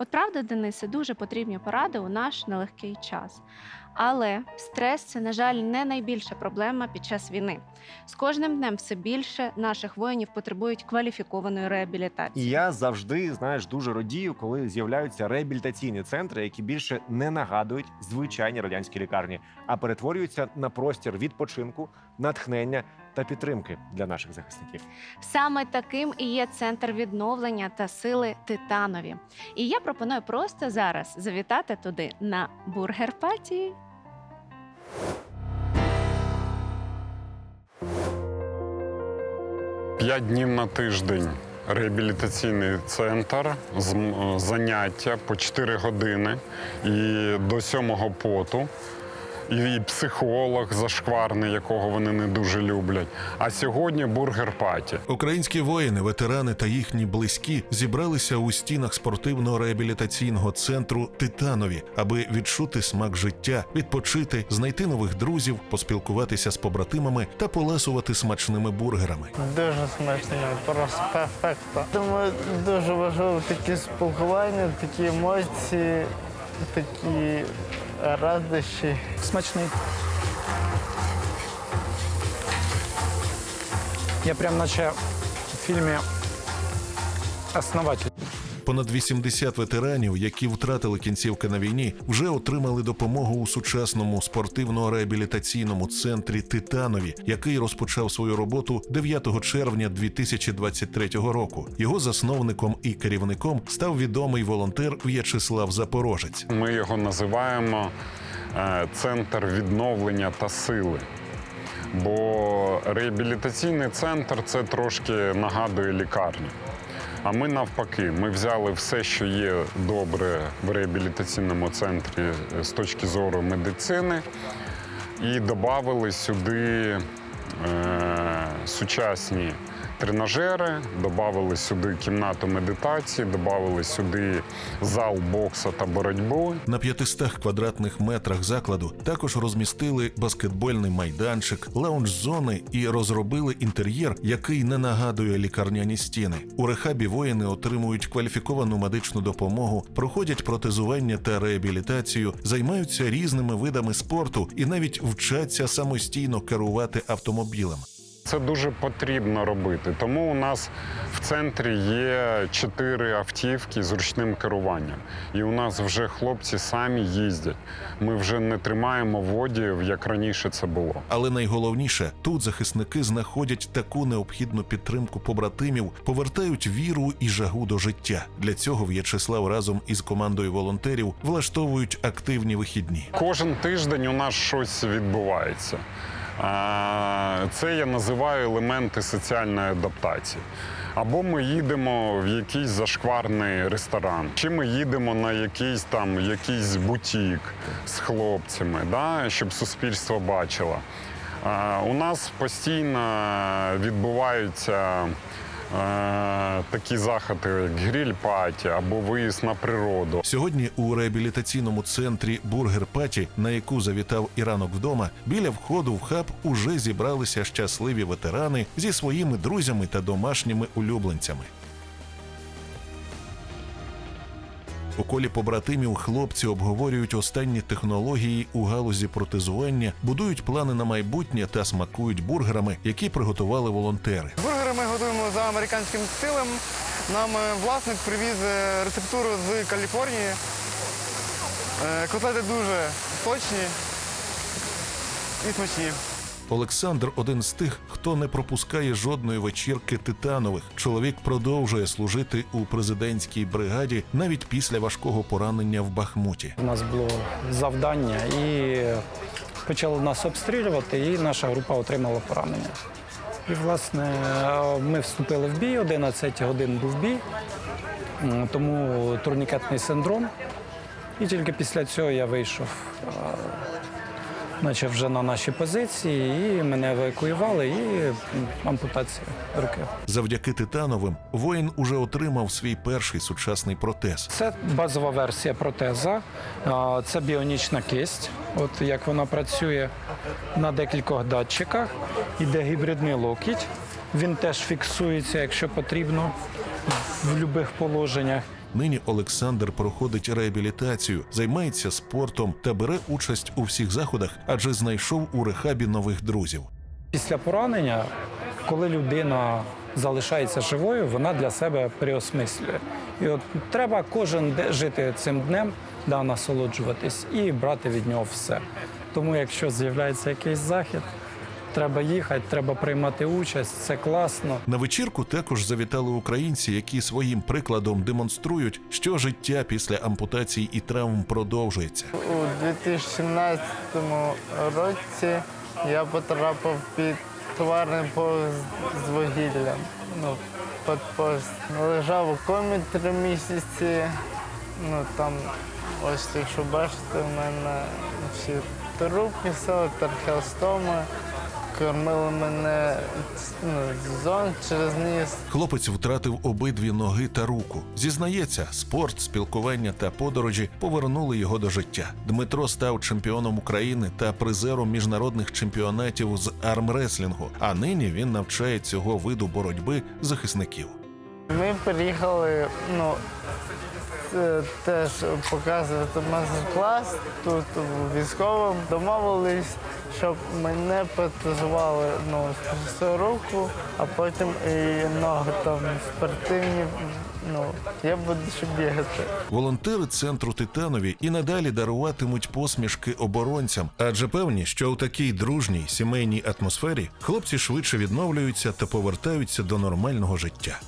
От правда, Денисе, дуже потрібні поради у наш нелегкий час. Але стрес це, на жаль, не найбільша проблема під час війни. З кожним днем все більше наших воїнів потребують кваліфікованої реабілітації. Я завжди, знаєш, дуже радію, коли з'являються реабілітаційні центри, які більше не нагадують звичайні радянські лікарні, а перетворюються на простір відпочинку, натхнення та підтримки для наших захисників. Саме таким і є центр відновлення та сили Титанові. І я пропоную просто зараз завітати туди на бургер паті. П'ять днів на тиждень реабілітаційний центр, з- заняття по 4 години і до сьомого поту. І, психолог зашкварний, якого вони не дуже люблять. А сьогодні бургер паті. Українські воїни, ветерани та їхні близькі зібралися у стінах спортивного реабілітаційного центру Титанові, аби відчути смак життя, відпочити, знайти нових друзів, поспілкуватися з побратимами та поласувати смачними бургерами. Дуже смачно, просто перфекто. Думаю, дуже важливо такі спілкування, такі емоції, такі радощі. Смачний. Я прям наче в фільмі Основатель. Понад 80 ветеранів, які втратили кінцівки на війні, вже отримали допомогу у сучасному спортивно-реабілітаційному центрі Титанові, який розпочав свою роботу 9 червня 2023 року. Його засновником і керівником став відомий волонтер В'ячеслав Запорожець. Ми його називаємо е, центр відновлення та сили. Бо реабілітаційний центр це трошки нагадує лікарню. А ми навпаки, ми взяли все, що є добре в реабілітаційному центрі е, з точки зору медицини, і додали сюди е, сучасні тренажери, додали сюди кімнату медитації, додали сюди зал боксу та боротьби. На 500 квадратних метрах закладу також розмістили баскетбольний майданчик, лаунж-зони і розробили інтер'єр, який не нагадує лікарняні стіни. У рехабі воїни отримують кваліфіковану медичну допомогу, проходять протезування та реабілітацію, займаються різними видами спорту і навіть вчаться самостійно керувати автомобілем. Це дуже потрібно робити. Тому у нас в центрі є чотири автівки з ручним керуванням. І у нас вже хлопці самі їздять. Ми вже не тримаємо водіїв, як раніше це було. Але найголовніше тут захисники знаходять таку необхідну підтримку побратимів, повертають віру і жагу до життя. Для цього В'ячеслав разом із командою волонтерів влаштовують активні вихідні. Кожен тиждень у нас щось відбувається. Це я називаю елементи соціальної адаптації. Або ми їдемо в якийсь зашкварний ресторан, чи ми їдемо на якийсь там якийсь бутік з хлопцями, да, щоб суспільство бачило. У нас постійно відбуваються такі заходи, як гріль-паті або виїзд на природу. Сьогодні у реабілітаційному центрі Бургер Паті, на яку завітав і ранок вдома, біля входу в хаб уже зібралися щасливі ветерани зі своїми друзями та домашніми улюбленцями. У колі побратимів хлопці обговорюють останні технології у галузі протезування, будують плани на майбутнє та смакують бургерами, які приготували волонтери. Бургери ми готуємо за американським стилем. Нам е, власник привіз е, рецептуру з Каліфорнії. Е, Котлети дуже сочні і смачні. Олександр один з тих, хто не пропускає жодної вечірки титанових. Чоловік продовжує служити у президентській бригаді навіть після важкого поранення в Бахмуті. У нас було завдання і почали нас обстрілювати, і наша група отримала поранення. І, власне, ми вступили в бій, 11 годин був бій, тому турнікетний синдром. І тільки після цього я вийшов, наче вже на наші позиції, і мене евакуювали, і ампутація руки. Завдяки титановим воїн уже отримав свій перший сучасний протез. Це базова версія протеза. Це біонічна кисть. От як вона працює на декількох датчиках. Іде гібридний локіть. Він теж фіксується, якщо потрібно. в будь-яких положеннях. Нині Олександр проходить реабілітацію, займається спортом та бере участь у всіх заходах, адже знайшов у рехабі нових друзів. Після поранення, коли людина залишається живою, вона для себе переосмислює. І от треба кожен жити цим днем, да, насолоджуватись і брати від нього все. Тому, якщо з'являється якийсь захід, треба їхати, треба приймати участь, це класно. На вечірку також завітали українці, які своїм прикладом демонструють, що життя після ампутацій і травм продовжується. У 2017 році я потрапив під товарний поїзд з вугіллям. Ну, під поїзд. Лежав у комі три місяці. Ну там, ось якщо бачите, у мене всі трубки, все, трахеостоми. Кормили мене ну, зон через ніс. Хлопець втратив обидві ноги та руку. Зізнається, спорт, спілкування та подорожі повернули його до життя. Дмитро став чемпіоном України та призером міжнародних чемпіонатів з армреслінгу. А нині він навчає цього виду боротьби захисників. Ми приїхали, ну, теж показувати майстер-клас тут у військовому. Домовились, щоб мене протезували ну, руку, а потім і ноги там спортивні. Ну, я буду ще бігати. Волонтери центру Титанові і надалі даруватимуть посмішки оборонцям, адже певні, що у такій дружній сімейній атмосфері хлопці швидше відновлюються та повертаються до нормального життя.